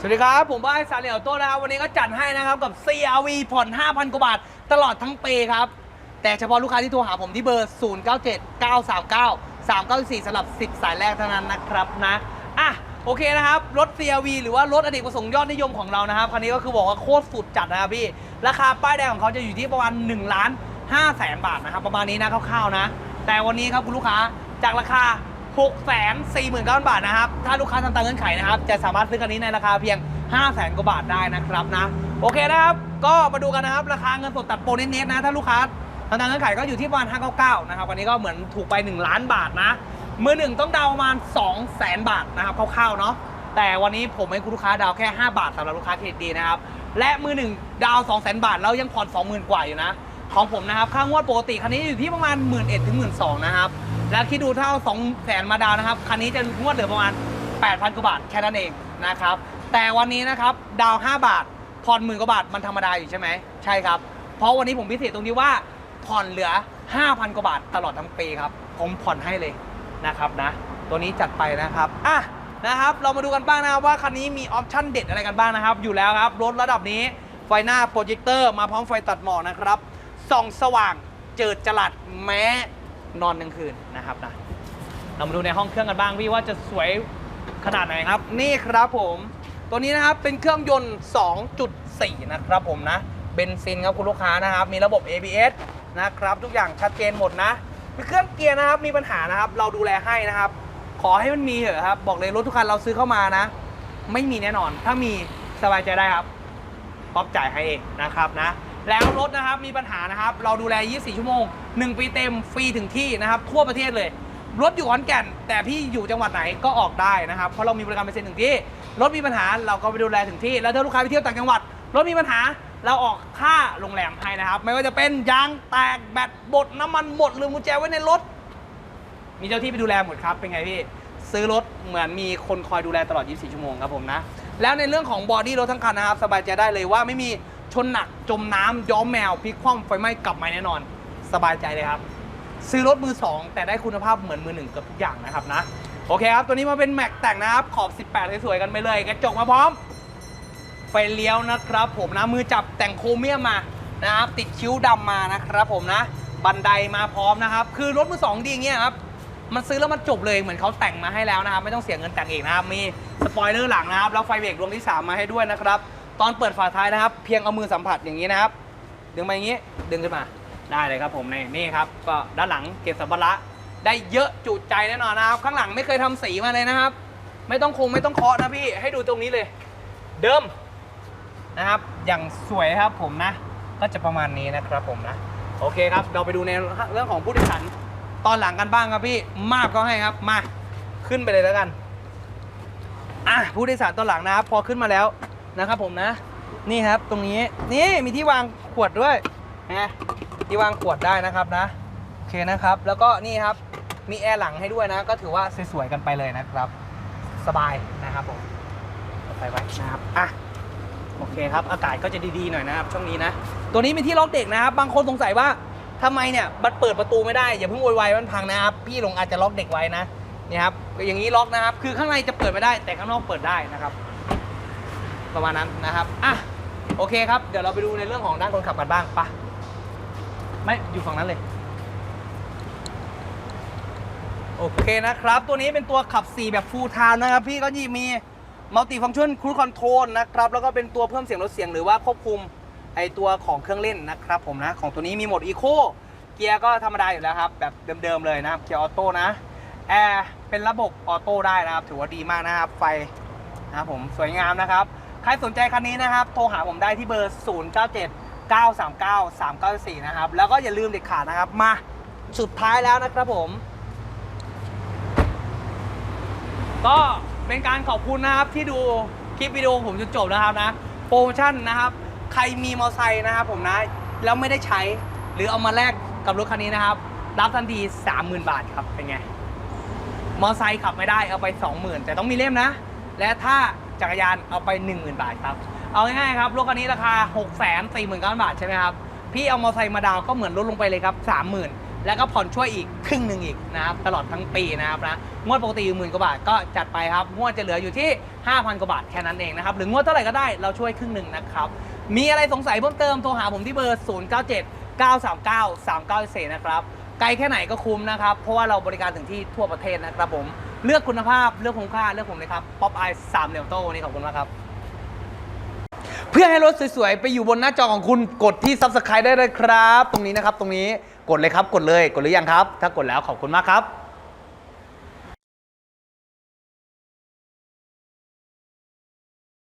สวัสดีครับ ผมบ้านสาเหลียวโต้นะครับ วันนี้ก็จัดให้นะครับกับ CRV ผ่อน 5,000 กว่าบาท ตลอดทั้งปีครับ แต่เฉพาะลูกค้าที่โทรหาผมที่เบอร์ 097 939 394สำหรับ 10 สายแรกเท่านั้นนะครับนะอะโอเคนะครับ รถ CRV หรือว่ารถอเนกประสงค์ยอดนิยมของเรานะครับ คันนี้ก็คือบอกว่าโคตรสุดจัดนะครับพี่ ราคาป้ายแดงของเขาจะอยู่ที่ประมาณ1ล้าน5แสนบาทนะครับประมาณนี้นะคร่าวๆนะ แต่วันนี้ครับคุณลูกค้าจากราคา 6 4 9 0 0 0 บาทนะครับ ถ้าลูกค้าทำตามเงื่อนไขนะครับ จะสามารถซื้อคันนี้ในราคาเพียง 5 0 0แสนกว่าบาทได้นะครับนะ โอเคนะครับ ก็มาดูกันนะครับ ราคาเงินสดตัดโปรเน็ตๆนะ ถ้าลูกค้าทำตามเงื่อนไขก็อยู่ที่ประมาณ599นะครับ วันนี้ก็เหมือนถูกไป 1 ล้านบาทนะ มือหนึ่งต้องดาวประมาณ 2 0 0แสนบาทนะครับคร่าวๆเนาะ แต่วันนี้ผมให้คุณลูกค้าดาวแค่ 5 บาทสำหรับลูกค้าเครดิตดีนะครับ และมือหนึ่งดาว 2 0 0 0 0บาทแล้วยังผ่อน 20,000 กว่าอยู่นะ ของผมนะครับ ค่างวดปกติคันนี้อยู่ที่ประมาณ 1 1 0 0 0ถึง1 2 0 0นะครับ แล้วคิดดูถ้าเอา2แสนมาดาวนะครับคันนี้จะงวดเหลือประมาณ 8,000กว่าบาทแค่นั้นเองนะครับแต่วันนี้นะครับดาว 5 บาทผ่อนหมื่นกว่าบาทมันธรรมดาอยู่ใช่ไหมใช่ครับ เพราะวันนี้ผมพิเศษตรงที่ว่าผ่อนเหลือ 5,000 กว่าบาทตลอดทั้งปีครับ ผมผ่อนให้เลยนะครับนะ ตัวนี้จัดไปนะครับอะนะครับ เรามาดูกันบ้างนะว่าคันนี้มีออปชั่นเด็ดอะไรกันบ้างนะครับ อยู่แล้วครับรถระดับนี้ไฟหน้าโปรเจคเตอร์มาพร้อมไฟตัดหมอกนะครับส่องสว่างเจิดจลัดแม้ นอนกลางคืนนะครับนะเรามาดูในห้องเครื่องกันบ้างพี่ว่าจะสวยขนาดไหนครับ นี่ครับผม ตัวนี้นะครับเป็นเครื่องยนต์ 2.4 นะครับผมนะเบนซินครับคุณลูกค้านะครับ มีระบบ ABS นะครับ ทุกอย่างชัดเจนหมดนะมีเครื่องเกียร์นะครับมีปัญหานะครับ เราดูแลให้นะครับ ขอให้มันมีเถอะครับ บอกเลยรถทุกคันเราซื้อเข้ามานะ ไม่มีแน่นอน ถ้ามีสบายใจได้ครับป๊อปจ่ายให้เองนะครับนะ แล้วรถนะครับมีปัญหานะครับ เราดูแล 24 ชั่วโมง 1 ปีเต็มฟรีถึงที่นะครับ ทั่วประเทศเลย รถอยู่ขอนแก่น แต่พี่อยู่จังหวัดไหนก็ออกได้นะครับ เพราะเรามีบริการเป็นเซ็นถึงที่ รถมีปัญหาเราก็ไปดูแลถึงที่ แล้วถ้าลูกค้าไปเที่ยวต่างจังหวัด รถมีปัญหาเราออกค่าโรงแรมให้นะครับ ไม่ว่าจะเป็นยางแตกแบตบดน้ำมันหมดลืมกุญแจไว้ในรถ มีเจ้าที่ไปดูแลหมดครับ เป็นไงพี่ ซื้อรถเหมือนมีคนคอยดูแลตลอด 24 ชั่วโมงครับผมนะ แล้วในเรื่องของบอดี้รถทั้งคันนะครับ สบายใจได้เลยว่าไม่มี นหนักจมน้ำย้อมแมวพลิกคว่ำไฟไหม้กลับมาแน่นอน สบายใจเลยครับ ซื้อรถมือ 2 แต่ได้คุณภาพเหมือนมือหนึ่งเกือบทุกอย่างนะครับนะ โอเคครับ ตัวนี้มาเป็นแม็กแต่งนะครับ ขอบ 18 สวยๆกันไปเลย กระจกมาพร้อม ไฟเลี้ยวนะครับ ผมนะมือจับแต่งโครเมียมมานะครับ ติดคิ้วดำมานะครับ ผมนะ บันไดมาพร้อมนะครับ คือรถมือสองดีอย่างเงี้ยครับมันซื้อแล้วมันจบเลยเหมือนเขาแต่งมาให้แล้วนะครับ ไม่ต้องเสียเงินแต่งเองนะครับมีสปอยเลอร์หลังนะครับแล้วไฟเบรกดวงที่ 3 มาให้ด้วยนะครับ ตอนเปิดฝาท้ายนะครับ เพียงเอามือสัมผัสอย่างนี้นะครับ ดึงมาอย่างนี้ดึงขึ้นมาได้เลยครับผมในนี่ครับก็ด้านหลังเก็บสัมภาระได้เยอะจุใจแน่นอนนะครับ ข้างหลังไม่เคยทำสีมาเลยนะครับ ไม่ต้องคงไม่ต้องเคาะนะพี่ให้ดูตรงนี้เลย เดิมนะครับ อย่างสวยครับผมนะ ก็จะประมาณนี้นะครับผมนะ โอเคครับ เราไปดูในเรื่องของผู้โดยสารตอนหลังกันบ้างครับพี่มาบก็ให้ครับมาขึ้นไปเลยแล้วกันอะผู้โดยสารตอนหลังนะครับ พอขึ้นมาแล้ว นะครับผมนะ นี่ครับตรงนี้นี่มีที่วางขวดด้วยนะที่วางขวดได้นะครับนะโอเคนะครับ แล้วก็นี่ครับมีแอร์หลังให้ด้วยนะ ก็ถือว่าสวยๆกันไปเลยนะครับ สบายนะครับผมเอาไปไว้นะครับอะโอเคครับ อากาศก็จะดีๆหน่อยนะครับ ช่วงนี้นะ ตัวนี้มีที่ล็อกเด็กนะครับ บางคนสงสัยว่าทำไมเนี่ยมันเปิดประตูไม่ได้ อย่าเพิ่งโวยวายมันพังนะครับ พี่หลงอาจจะล็อกเด็กไว้นะนี่ครับอย่างนี้ล็อกนะครับ คือข้างในจะเปิดไม่ได้ แต่ข้างนอกเปิดได้นะครับ ประมาณนั้นนะครับอะโอเคครับ เดี๋ยวเราไปดูในเรื่องของด้านคนขับกันบ้างไปะไม่อยู่ฝั่งนั้นเลย โอเคนะครับ ตัวนี้เป็นตัวขับ 4 แบบ full time นะครับ พี่ก็มีมัลติฟัง c t ชันครู i คอนโทรลนะครับ แล้วก็เป็นตัวเพิ่มเสียงลดเสียงหรือว่าควบคุมไอตัวของเครื่องเล่นนะครับผมนะ ของตัวนี้มีโหมดอีโคเกียร์ก็ธรรมดาอยู่แล้วครับ แบบเดิมๆเลยนะครับเกียร์ออโต้นะแอร์เป็นระบบออโต้ได้นะครับ ถือว่าดีมากนะครับ ไฟนะครับผมสวยงามนะครับใค รสนใจคันนี้นะครับ โทรหาผมได้ที่เบอร์ 0 9 7 9 3 9 3 9 4 นะครับ แล้วก็อย่าลืมเด็ดขาดนะครับ มาสุดท้ายแล้วนะครับผม ก็เป็นการขอบคุณนะครับที่ดูคลิปวิดีโอผมจนจบนะครับนะ โปรโมชั่นนะครับ ใครมีมอเตอร์ไซค์นะครับผมนะ แล้วไม่ได้ใช้ หรือเอามาแลกกับรถคันนี้นะครับ รับทันที 30,000 บาทครับ เป็นไง มอเตอร์ไซค์ขับไม่ได้เอาไป 20,000 แต่ต้องมีเล่มนะ และถ้า จักรยานเอาไป 10,000 บาทครับ เอาง่ายๆครับรถคันนี้ราคา 6 4 9 0 0 0บาทใช่ไหมครับ พี่เอามอเตอร์ไซค์มาดาวก็เหมือนลดลงไปเลยครับ 30,000 แล้วก็ผ่อนช่วยอีกครึ่งหนึ่งอีกนะครับตลอดทั้งปีนะครับนะงวดปกติหมื่นกว่าบาทก็จัดไปครับงวดจะเหลืออยู่ที่ 5,000 กว่าบาทแค่นั้นเองนะครับหรืองวดเท่าไหร่ก็ได้เราช่วยครึ่งหนึ่งนะครับมีอะไรสงสัยเพิ่มเติมโทรหาผมที่เบอร์ 097 939 3994นะครับไกลแค่ไหนก็คุ้มนะครับ เพราะว่าเราบริการถึงที่ทั่วประเทศนะครับผม เลือกคุณภาพเลือกคุ้มค่าเลือกผมเลยครับป๊อปไอสามเหลี่ยมโตวันนี้ขอบคุณมากครับ เพื่อให้รถสวยๆ ไปอยู่บนหน้าจอของคุณกดที่ Subscribe ได้เลยครับ ตรงนี้นะครับ ตรงนี้กดเลยครับกดเลยกดหรือยังครับ ถ้ากดแล้วขอบคุณมากครับ